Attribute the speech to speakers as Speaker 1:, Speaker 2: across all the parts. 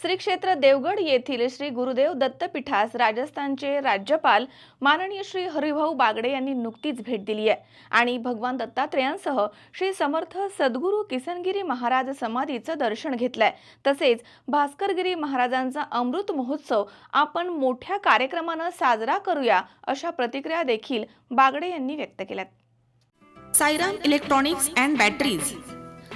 Speaker 1: श्री क्षेत्र देवगड येथील श्री गुरुदेव दत्तपीठास राजस्थानचे राज्यपाल माननीय श्री हरिभाऊ बागडे यांनी नुकतीच भेट दिली आहे. आणि भगवान दत्तात्रेयांसह श्री समर्थ सद्गुरू किसनगिरी महाराज समाधीचं दर्शन घेतलंय. तसेच भास्करगिरी महाराजांचा अमृत महोत्सव आपण मोठ्या कार्यक्रमानं साजरा करूया अशा प्रतिक्रिया देखील बागडे यांनी व्यक्त केल्यात. Sairam electronics and batteries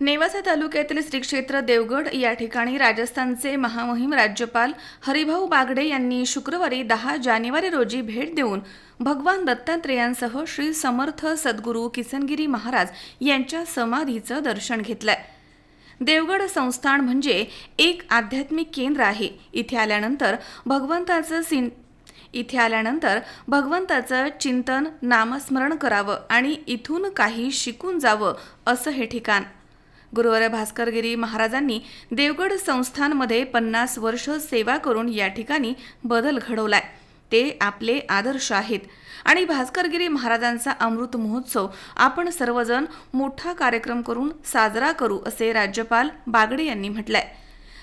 Speaker 1: Nevasa तालुक्यातील श्री क्षेत्र देवगड या ठिकाणी राजस्थानचे महामहिम राज्यपाल हरिभाऊ बागडे यांनी शुक्रवारी दहा जानेवारी रोजी भेट देऊन भगवान दत्तात्रेयांसह श्री समर्थ सद्गुरू किसनगिरी महाराज यांच्या समाधीचं दर्शन घेतलंय. देवगड संस्थान म्हणजे एक आध्यात्मिक केंद्र आहे. इथे आल्यानंतर भगवंताचं सिं इथे आल्यानंतर भगवंताचं चिंतन नामस्मरण करावं आणि इथून काही शिकून जावं असं हे ठिकाण. गुरुवार भास्करगिरी महाराजांनी देवगड संस्थानमध्ये पन्नास वर्ष सेवा करून या ठिकाणी बदल घडवलाय. ते आपले आदर्श आहेत. आणि भास्करगिरी महाराजांचा अमृत महोत्सव आपण सर्वजण मोठा कार्यक्रम करून साजरा करू असे राज्यपाल बागडे यांनी म्हटलंय.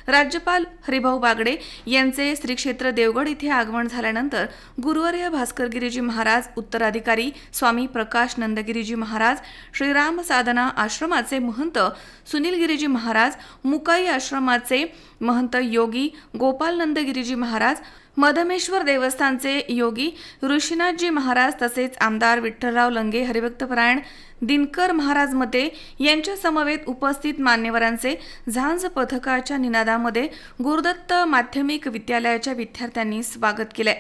Speaker 1: राज्यपाल हरिभाऊ बागडे यांचे श्री क्षेत्र देवगड इथे आगमन झाल्यानंतर गुरुवर्य भास्करगिरीजी महाराज उत्तराधिकारी स्वामी प्रकाश नंदगिरीजी महाराज श्रीराम साधना आश्रमाचे महंत सुनीलगिरीजी महाराज मुकाई आश्रमाचे महंत योगी गोपाल नंदगिरीजी महाराज मधमेश्वर देवस्थानचे योगी ऋषीनाथजी महाराज तसेच आमदार विठ्ठलराव लंगे हरिभक्तपरायण दिनकर महाराज मते यांच्या समवेत उपस्थित मान्यवरांचे झांज पथकाच्या निनादामध्ये गुरुदत्त माध्यमिक विद्यालयाच्या विद्यार्थ्यांनी स्वागत केले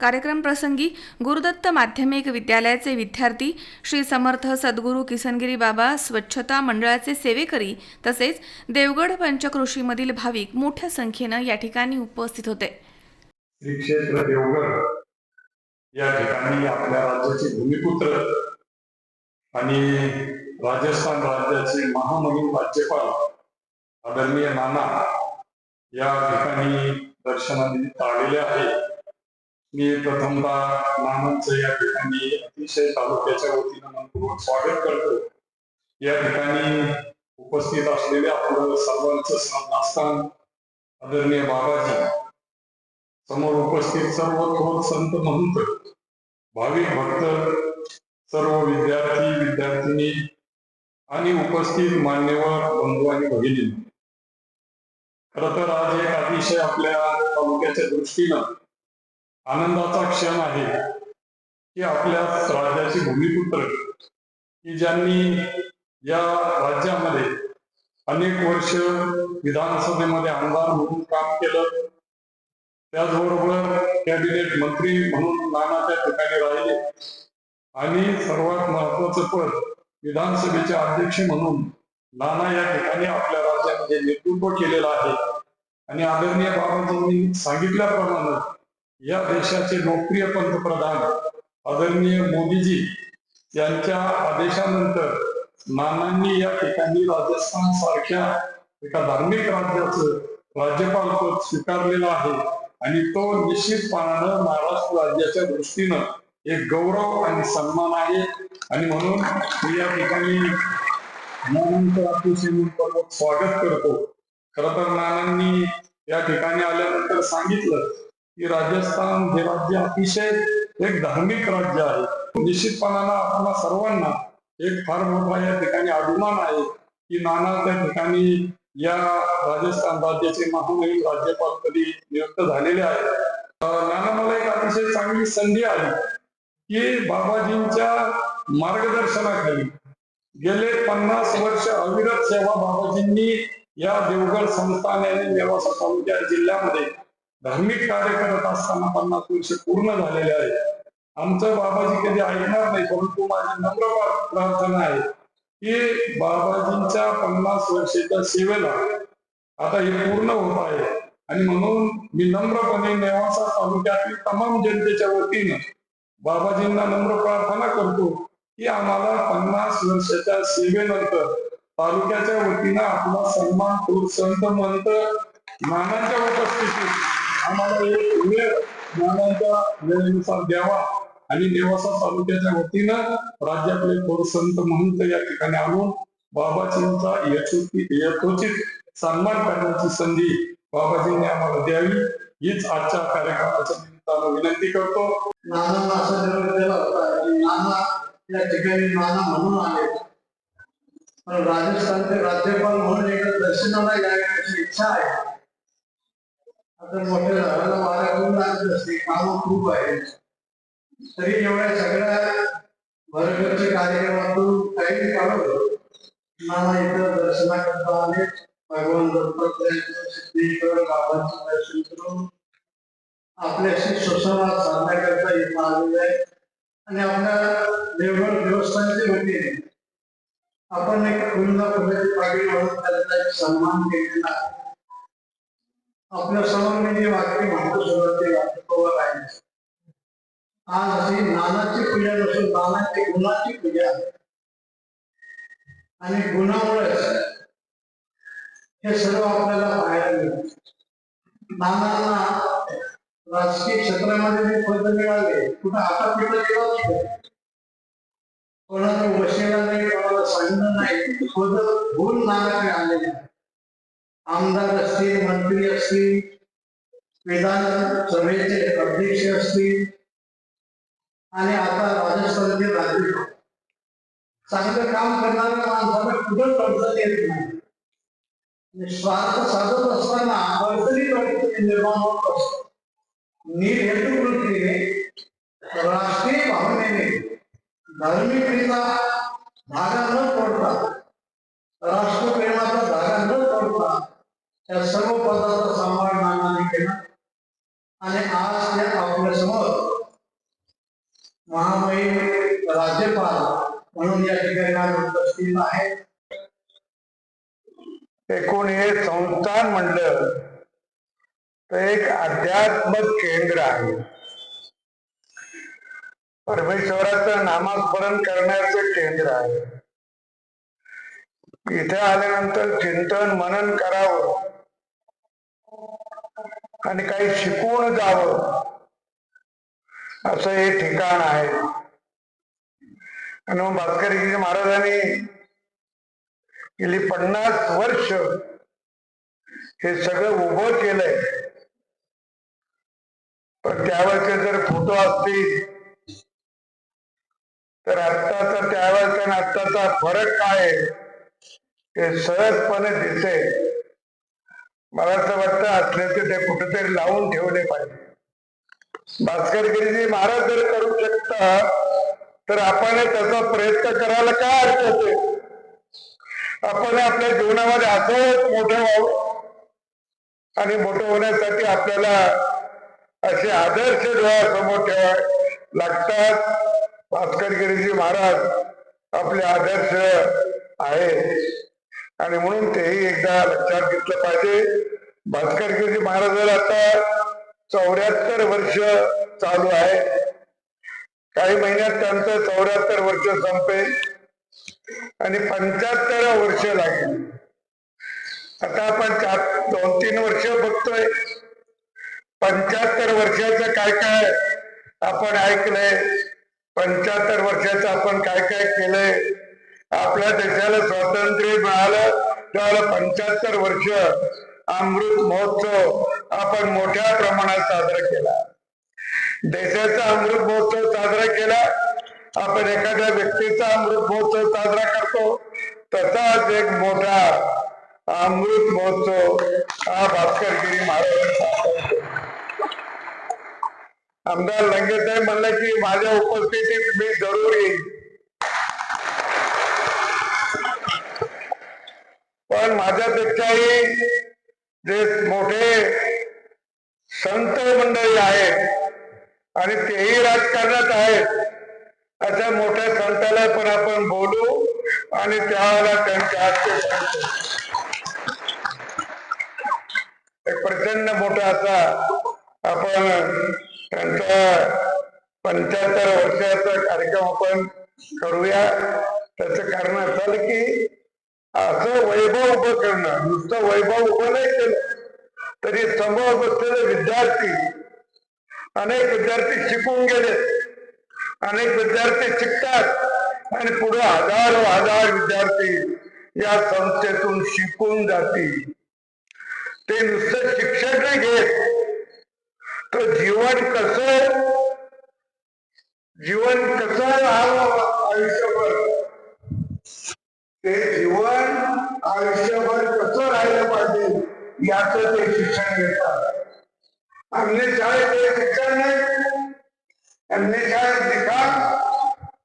Speaker 1: कार्यक्रम प्रसंगी गुरुदत्त माध्यमिक विद्यालयाचे विद्यार्थी श्री समर्थ सद्गुरू किसनगिरी बाबा स्वच्छता मंडळाचे सेवेकरी तसेच देवगड पंचकृषीमधील भाविक मोठ्या संख्येनं या ठिकाणी उपस्थित होते.
Speaker 2: श्री क्षेत्र देवगड या ठिकाणी आपल्या राज्याचे भूमिपुत्र आणि राजस्थान राज्याचे महामहिम राज्यपाल आदरणीय नाना या ठिकाणी दर्शनानिमित्त आलेले आहे मी प्रथमतः नानांचं या ठिकाणी अतिशय तालुक्याच्या वतीनं मनपूर्वक स्वागत करतो. या ठिकाणी उपस्थित असलेले आपलं सर्वांचं श्रद्धास्थान आदरणीय बाबाजी समोर उपस्थित सर्व थोर संत महंत भाविक भक्त सर्व विद्यार्थी विद्यार्थिनी आणि उपस्थित मान्यवर बंधू आणि भगिनी. खर तर आज एक अतिशय आपल्या तालुक्याच्या दृष्टीनं आनंदाचा क्षण आहे की आपल्या राज्याचे भूमिपुत्र की ज्यांनी या राज्यामध्ये अनेक वर्ष विधानसभेमध्ये आमदार म्हणून काम केलं त्याचबरोबर कॅबिनेट मंत्री म्हणून नाना त्या ठिकाणी राहिले. आणि सर्वात महत्वाचं पद विधानसभेचे अध्यक्ष म्हणून नाना या ठिकाणी आपल्या राज्यामध्ये नेतृत्व केलेलं आहे. आणि आदरणीय बाबांनी सांगितल्याप्रमाणे या देशाचे लोकप्रिय पंतप्रधान आदरणीय मोदीजी यांच्या आदेशानंतर नानांनी या ठिकाणी राजस्थान सारख्या एका धार्मिक राज्याचं राज्यपाल पद स्वीकारलेलं आहे. आणि तो निश्चितपणानं महाराष्ट्र राज्याच्या दृष्टीनं एक गौरव आणि सन्मान आहे. आणि म्हणून मी या ठिकाणी नानांचं स्वागत करतो. खर तर नानांनी या ठिकाणी आल्यानंतर सांगितलं की राजस्थान हे राज्य अतिशय एक धार्मिक राज्य आहे. निश्चितपणानं आपल्या सर्वांना एक फार मोठा या ठिकाणी अभिमान आहे की नाना त्या ठिकाणी या राजस्थान राज्याचे महामहिम राज्यपाल कधी नियुक्त झालेले आहेत? नाना मला एक अतिशय चांगली संधी आली की बाबाजींच्या मार्गदर्शनाखाली गेले पन्नास वर्ष अविरत सेवा बाबाजींनी या देवगड संस्थान आणि नेवासा तालुक्या जिल्ह्यामध्ये धार्मिक कार्य करत असताना पन्नास वर्ष पूर्ण झालेले आहे आमचं बाबाजी कधी ऐकणार नाही परंतु माझी नम्र प्रार्थना आहे की बाबाजींच्या पन्नास वर्षाच्या सेवेला आता हे पूर्ण होत आहे. आणि म्हणून मी नम्रपणे नेवासा तालुक्यातील तमाम जनतेच्या वतीनं बाबाजींना नम्र प्रार्थना करतो की आम्हाला पन्नास वर्षाच्या सेवेनंतर तालुक्याच्या वतीनं आपला सन्मान करू. संत मंत नानांच्या उपस्थितीत आम्हाला एक वेळ नानांच्या वेळेनुसार द्यावा. आणि नेवासा तालुक्याच्या वतीनं राज्यातले थोर संत महंत या ठिकाणी आणून बाबाजींचा यथोचित सन्मान करण्याची संधी बाबाजींनी आम्हाला द्यावी. हीच आजच्या कार्यक्रमाच्या निमित्तानं विनंती करतो.
Speaker 3: नाना असा निर्णय दिला होता की नाना या ठिकाणी नाना म्हणून आले. पण राजस्थानचे राज्यपाल म्हणून एकदा दर्शनाला यायची इच्छा आहे. आता मोठे झाडाला वारा करून लागत असते काम खूप आहे तरी एवढ्या सगळ्या भरगतच्या कार्यक्रमातून काही काढवलं नाना इथं दर्शनाकरता आले. भगवान दत्तात्रयाचं सिद्धेश्वर बाबांचं दर्शन करून आपल्याशी सुसंवाद साधण्याकरता इथं आलेले आहे. आणि आपल्या देवघर देवस्थानचे वतीने आपण एक फुलदा फुलाची पागडी म्हणून त्याचा एक सन्मान केलेला आहे. आपल्यासमोर मी जी वाक्य म्हणतो सुरुवात ते वाक्य वाक्यवर आहे. आज अशी नानाची पूजा नसून नानाची गुणाची पूजा आणि गुणामुळेच हे सर्व आपल्याला पाहायला मिळत नानांना राजकीय क्षेत्रामध्ये जे पद मिळाले कुठं आता पिढ गेलं कोणाला कोणाचं नाही कोणाला सांगणं नाही पद होऊन नानाकडे आलेले आमदार असतील मंत्री असतील विधान सभेचे अध्यक्ष असतील आणि आता राजस्थानचे राज्य चांगलं काम करणाऱ्या माणसाला कुठं अडचण येत नाही. स्वार्थ साधत असताना अडचणीत अडचणी निर्माण होत असतात. नीट राष्ट्रीय भावनेने धार्मिकतेचा धागा न तोडता राष्ट्रप्रेमाचा धागा न तोडता त्या सर्व पदाचा सांभाळ नानाने केला. आणि आज ते आपल्यासमोर महामहिम राज्यपाल म्हणून या ठिकाणी उपस्थित आहे.
Speaker 4: एकूण हे संस्थान म्हणलं तर एक अध्यात्मक केंद्र आहे. परमेश्वराचं नामस्मरण करण्याचं केंद्र आहे. इथे आल्यानंतर चिंतन मनन करावं आणि काही शिकवून जावं. असं हे ठिकाण आहे. आणि मग भास्करगिरी महाराजांनी गेली पन्नास वर्ष हे सगळं उभं केलंय. पण त्यावेळेचे जर फोटो असतील तर आत्ताचा त्यावेळेचा आणि आत्ताचा फरक काय हे सहजपणे दिसेल. मला असं वाटतं असल्याचे ते कुठेतरी लावून ठेवले पाहिजे. भास्करगिरीजी महाराज जर करू शकता तर आपण त्याचा प्रयत्न करायला काय अर्थ आहे आपण आपल्या जीवनामध्ये असं मोठं व्हावं आणि मोठं होण्यासाठी आपल्याला असे आदर्श डोळ्यासमोर ठेवा लागतात. भास्करगिरीजी महाराज आपले आदर्श आहे आणि म्हणून तेही एकदा लक्षात घेतलं पाहिजे. भास्करगिरी महाराजाला आता चौऱ्याहत्तर वर्ष चालू आहे. काही महिन्यात त्यांचं चौऱ्याहत्तर वर्ष संपेल आणि पंच्याहत्तर वर्ष लागेल. आता आपण चार दोन तीन वर्ष बघतोय. पंच्याहत्तर वर्षाचं काय काय आपण ऐकलंय? पंच्याहत्तर वर्षाचं आपण काय काय केलंय? आपल्या देशाला स्वातंत्र्य मिळालं त्यावेळेला पंच्याहत्तर वर्ष अमृत महोत्सव आपण मोठ्या प्रमाणात साजरा केला. देशाचा अमृत महोत्सव साजरा केला. आपण एखाद्या व्यक्तीचा अमृत महोत्सव साजरा करतो. तसाच एक मोठा अमृत महोत्सव हा भास्करगिरी महाराज आमदार लंगेसाहेब म्हणलं की माझ्या उपस्थितीत मी जरूर येईल पण माझ्यापेक्षाही जे मोठे संत मंडळी आहेत आणि तेही राजकारणात आहेत अशा मोठ्या संताला पण आपण बोलू आणि त्यावेळेला त्यांच्या हस्ते एक प्रचंड मोठा असा आपण त्यांचा पंच्याहत्तर वर्षाचा कार्यक्रम आपण करूया. त्याचं कारण असं झालं की असं वैभव उभं करणं. नुसतं वैभव उभं नाही केलं. तरी समोर बसलेले विद्यार्थी अनेक विद्यार्थी शिकून गेले. अनेक विद्यार्थी शिकतात. आणि पुढे हजारो हजार विद्यार्थी या संस्थेतून शिकून जातील. ते नुसतं शिक्षण नाही घेत. तर जीवन कस जीवन कसं राहावं आयुष्यभर? ते जीवन आयुष्यभर कसं राहिलं पाहिजे याच ते शिक्षण घेतात. अन्य शाळेत ते शिक्षण नाही. अन्य शाळेत लिखाण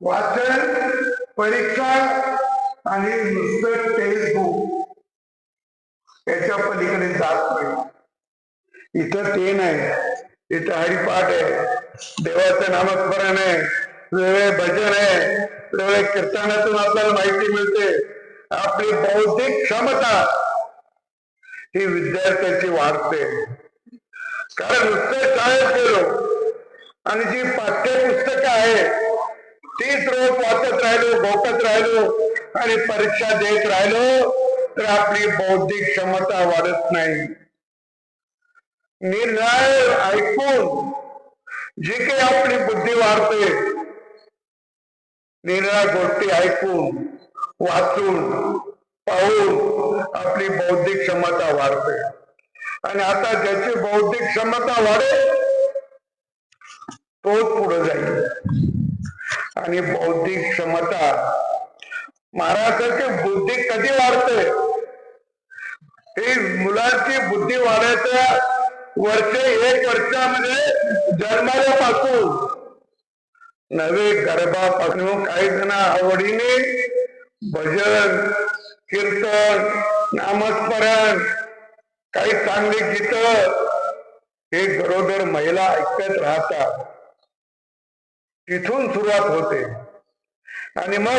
Speaker 4: वाचन परीक्षा आणि नुसतं टेक्स्ट याच्या पलीकडे जात नाही. इथं ते नाही. इथं हरिपाठ आहे. देवाचं नामस्मरण आहे. वेगळे भजन आहे. वेगळे कीर्तनातून आपल्याला माहिती मिळते. आपली बौद्धिक क्षमता ही विद्यार्थ्याची वाढते कारण नुसतं शाळेत गेलो आणि जी पाठ्यपुस्तकं आहे तीच रोज वाचत राहिलो भोकत राहिलो आणि परीक्षा देत राहिलो तर आपली बौद्धिक क्षमता वाढत नाही. निर्णय ऐकून जी काही आपली बुद्धी वाढते निर्णय गोष्टी ऐकून वाचून पाहून आपली बौद्धिक क्षमता वाढते. आणि आता ज्याची बौद्धिक क्षमता वाढेल तोच पुढे जाईल. आणि बौद्धिक क्षमता महाराष्ट्राची बुद्धी कधी वाढते? ही मुलांची बुद्धी वाढायच्या वर्ष म्हणजे एक वर्षामध्ये जन्माल्यापासून नवे गर्भापासून काही जण आवडीने भजन कीर्तन नामस्मरण काही चांगली गीत हे गरोदर महिला ऐकत राहतात. तिथून सुरुवात होते. आणि मग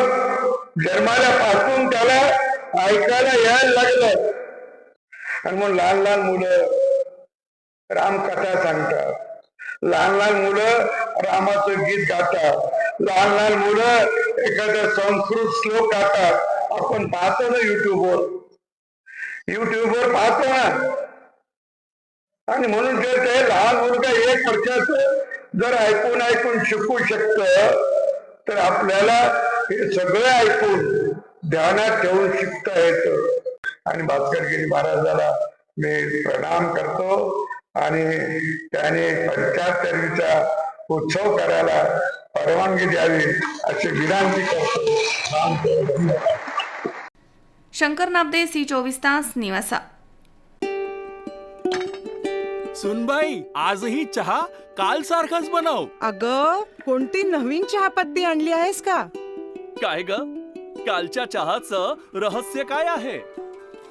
Speaker 4: जन्माल्यापासून त्याला ऐकायला यायला लागलं. आणि मग लहान लहान मुलं रामकथा सांगतात. लहान लहान मुलं रामाचं गीत गातात. लहान लहान मुलं एखादा संस्कृत श्लोक गातात. आपण पाहतो ना युट्यूबवर. युट्यूबवर पाहतो ना. आणि म्हणून जर ते लहान मुलगा एक वर्षाचं जर ऐकून ऐकून शिकू शकत तर आपल्याला हे सगळं ऐकून ध्यानात ठेवून शिकता येत. आणि भास्करगिरी महाराजाला मी प्रणाम करतो. आणि त्याने पंचाहत्तरीचा उत्सव करायला परवानगी द्यावी अशी विनंती करतो.
Speaker 1: शंकर नाबदे सी चोवीस तास निवासा.
Speaker 5: सुनबाई आजही चहा काल सारखाच बनव.
Speaker 6: अग कोणती नवीन चहापत्ती आणली आहेस का?
Speaker 5: काय ग? कालच्या चहाचं रहस्य काय आहे?